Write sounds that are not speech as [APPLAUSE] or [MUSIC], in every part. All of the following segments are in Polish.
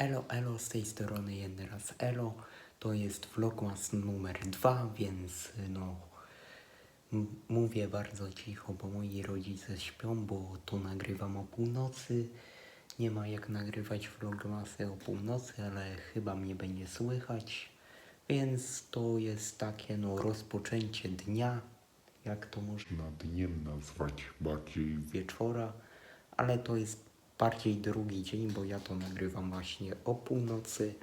Elo, elo, z tej strony jeden raz elo. To jest vlogmas numer dwa, więc no mówię bardzo cicho, bo moi rodzice śpią, bo to nagrywam o północy. Nie ma jak nagrywać vlogmasy o północy, ale chyba mnie będzie słychać. Więc to jest takie no rozpoczęcie dnia, jak to można na dniem nazwać bardziej wieczora, ale to jest bardziej drugi dzień, bo ja to nagrywam właśnie o północy.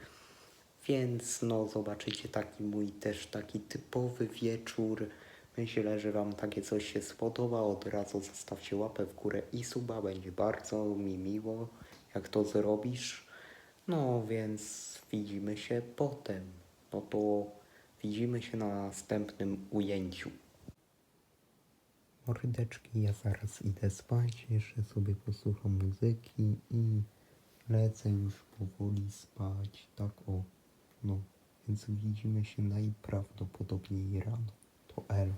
Więc no zobaczycie taki mój też taki typowy wieczór. Myślę, że Wam takie coś się spodoba. Od razu zostawcie łapę w górę i suba. Będzie bardzo mi miło, jak to zrobisz. No więc widzimy się potem. No to widzimy się na następnym ujęciu. Mordeczki, ja zaraz idę spać, jeszcze sobie posłucham muzyki i lecę już powoli spać, tak o, no, więc widzimy się najprawdopodobniej rano, to L.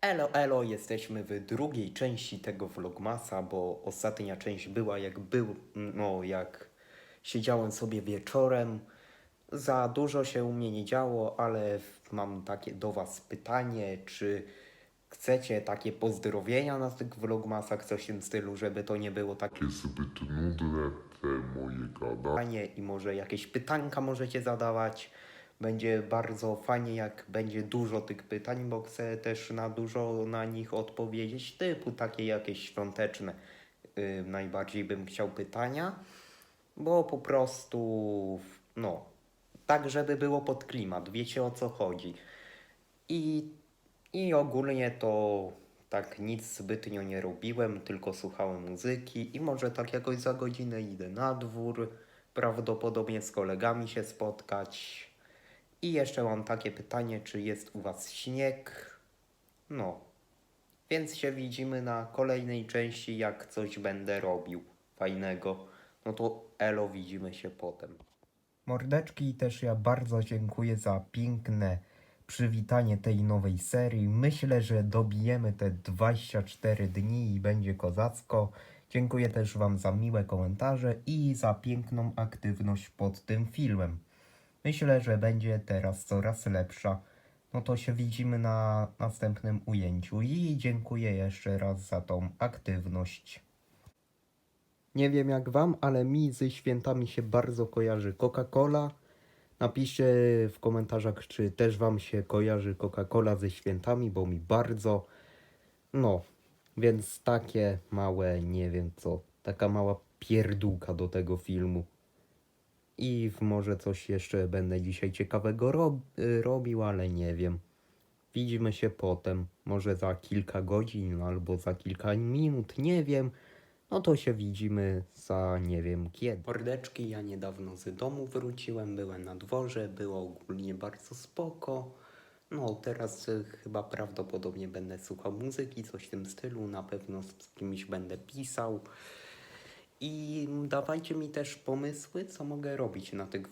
Elo, elo, jesteśmy w drugiej części tego vlogmasa, bo ostatnia część była jak był, no jak siedziałem sobie wieczorem. Za dużo się u mnie nie działo, ale mam takie do was pytanie, czy chcecie takie pozdrowienia na tych vlogmasach, coś w tym stylu, żeby to nie było takie takie zbyt nudne te moje gadania. pytanie i może jakieś pytanka możecie zadawać. Będzie bardzo fajnie, jak będzie dużo tych pytań, bo chcę też na dużo na nich odpowiedzieć, typu takie jakieś świąteczne. Yy, najbardziej bym chciał pytania, bo po prostu, no, tak, żeby było pod klimat, wiecie o co chodzi. I, i ogólnie to tak nic zbytnio nie robiłem, tylko słuchałem muzyki i może tak jakoś za godzinę idę na dwór, prawdopodobnie z kolegami się spotkać. I jeszcze mam takie pytanie, czy jest u was śnieg? No, więc się widzimy na kolejnej części, jak coś będę robił fajnego. No to elo, widzimy się potem. Mordeczki, też ja bardzo dziękuję za piękne przywitanie tej nowej serii. Myślę, że dobijemy te 24 dni i będzie kozacko. Dziękuję też Wam za miłe komentarze i za piękną aktywność pod tym filmem. Myślę, że będzie teraz coraz lepsza. No to się widzimy na następnym ujęciu i dziękuję jeszcze raz za tą aktywność. Nie wiem jak wam, ale mi ze świętami się bardzo kojarzy Coca-Cola. Napiszcie w komentarzach, czy też wam się kojarzy Coca-Cola ze świętami, bo mi bardzo. No, więc takie małe, nie wiem co, taka mała pierdółka do tego filmu. I może coś jeszcze będę dzisiaj ciekawego rob, robił, ale nie wiem. Widzimy się potem, może za kilka godzin albo za kilka minut, nie wiem. No to się widzimy za nie wiem kiedy. Mordeczki, ja niedawno z domu wróciłem, byłem na dworze, było ogólnie bardzo spoko. No teraz y, chyba prawdopodobnie będę słuchał muzyki, coś w tym stylu, na pewno z kimś będę pisał. I dawajcie mi też pomysły, co mogę robić na tych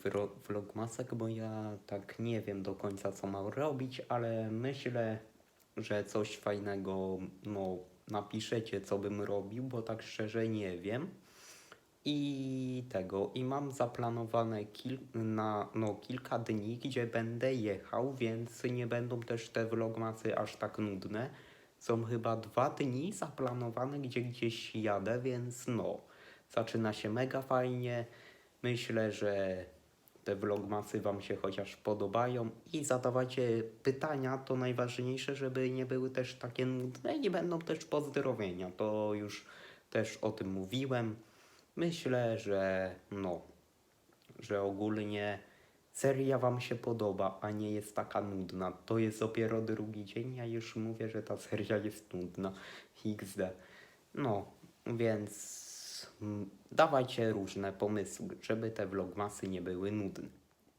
vlogmasach, bo ja tak nie wiem do końca, co mam robić, ale myślę, że coś fajnego, no, napiszecie, co bym robił, bo tak szczerze nie wiem. I tego, i mam zaplanowane kil, na no, kilka dni, gdzie będę jechał, więc nie będą też te vlogmasy aż tak nudne. Są chyba dwa dni zaplanowane, gdzie gdzieś jadę, więc no, zaczyna się mega fajnie. Myślę, że te vlogmasy Wam się chociaż podobają i zadawajcie pytania, to najważniejsze, żeby nie były też takie nudne i będą też pozdrowienia. To już też o tym mówiłem. Myślę, że no, że ogólnie seria Wam się podoba, a nie jest taka nudna. To jest dopiero drugi dzień, ja już mówię, że ta seria jest nudna. XD. No, więc mm, dawajcie różne pomysły, żeby te vlogmasy nie były nudne.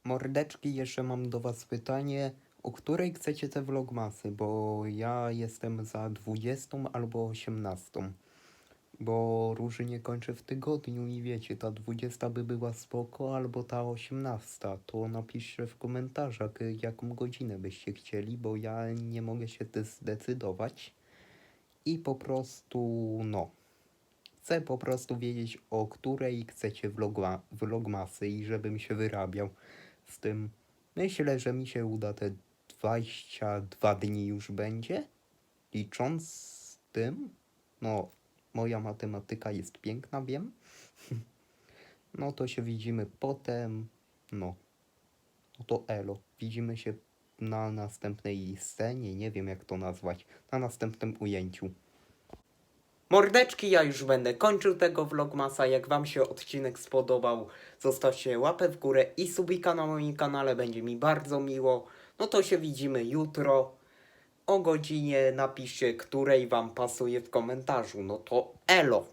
Mordeczki, jeszcze mam do Was pytanie, o której chcecie te vlogmasy, bo ja jestem za 20 albo 18 bo różnie kończę w tygodniu i wiecie, ta 20 by była spoko, albo ta 18. To napiszcie w komentarzach, jaką godzinę byście chcieli, bo ja nie mogę się zdecydować. I po prostu, no. Chcę po prostu wiedzieć, o której chcecie vlogma, vlogmasy i żebym się wyrabiał z tym. Myślę, że mi się uda te 22 dni już będzie. Licząc z tym, no, moja matematyka jest piękna, wiem. [LAUGHS] No to się widzimy potem. No. No to elo. Widzimy się na następnej scenie, nie wiem jak to nazwać, na następnym ujęciu. Mordeczki, ja już będę kończył tego vlogmasa. Jak wam się odcinek spodobał, zostawcie łapę w górę i subika na moim kanale, będzie mi bardzo miło. No to się widzimy jutro o godzinie. Napiszcie, której wam pasuje w komentarzu. No to elo!